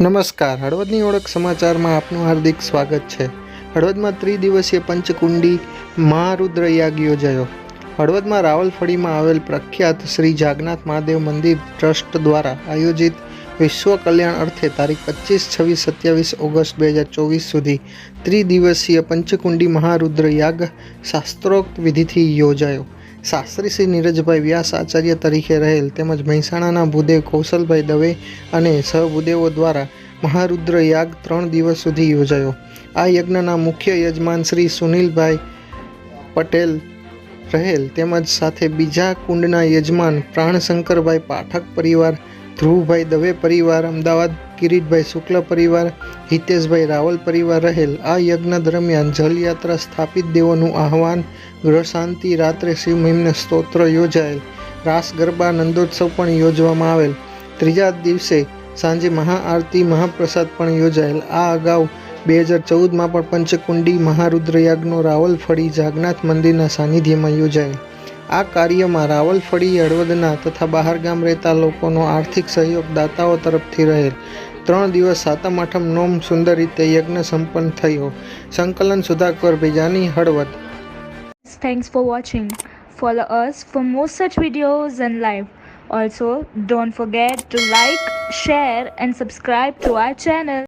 નમસ્કાર. હળવદની ઓળખ સમાચારમાં આપનું હાર્દિક સ્વાગત છે. હળવદમાં ત્રિદિવસીય પંચકુંડી મહારુદ્ર યાગ યોજાયો. હળવદમાં રાવલફળીમાં આવેલ પ્રખ્યાત શ્રી જાગનાથ મહાદેવ મંદિર ટ્રસ્ટ દ્વારા આયોજિત વિશ્વ કલ્યાણ અર્થે તારીખ પચીસ, છવ્વીસ, સત્યાવીસ ઓગસ્ટ બે હજાર ચોવીસ સુધી ત્રિદિવસીય પંચકુંડી મહારુદ્ર યાગ શાસ્ત્રોક્ત વિધિથી યોજાયો. શાસ્ત્રી શ્રી નીરજભાઈ વ્યાસ આચાર્ય તરીકે રહેલ તેમજ મહેસાણાના ભૂદેવ કૌશલભાઈ દવે અને સહભૂદેવો દ્વારા મહારુદ્ર યાગ ત્રણ દિવસ સુધી યોજાયો. આ યજ્ઞના મુખ્ય યજમાન શ્રી સુનિલભાઈ પટેલ રહેલ તેમજ સાથે બીજા કુંડના યજમાન પ્રાણશંકરભાઈ પાઠક પરિવાર ધ્રુવભાઈ દવે પરિવાર, અમદાવાદ કિરીટભાઈ શુક્લ પરિવાર, હિતેશભાઈ રાવલ પરિવાર રહેલ. આ યજ્ઞ દરમિયાન જલયાત્રા સ્થાપિત દેવોનું આહવાન ગ્રહ શાંતિ રાત્રે શિવમહિમને સ્તોત્ર યોજાયેલ. રાસ ગરબા, નંદોત્સવ પણ યોજવામાં આવેલ. ત્રીજા દિવસે સાંજે મહાઆરતી, મહાપ્રસાદ પણ યોજાયેલ. આ અગાઉ બે હજાર ચૌદમાં પણ પંચકુંડી, મહારુદ્રયાગનો રાવલફળી જાગનાથ મંદિરના સાનિધ્યમાં યોજાયેલ. આ કાર્યમાં રાવલફળી હળવદના તથા બહાર ગામ રહેતા લોકોનો આર્થિક સહયોગ દાતાઓ તરફથી રહેલ ત્રણ દિવસ સાતમ આઠમ નોમ સુંદર રીતે યજ્ઞ સંપન્ન થયો સંકલન Sudhakar ભેજાની Halvad Thanks for watching. Follow us for more such videos and live. Also, don't forget to like, share, and subscribe to our channel.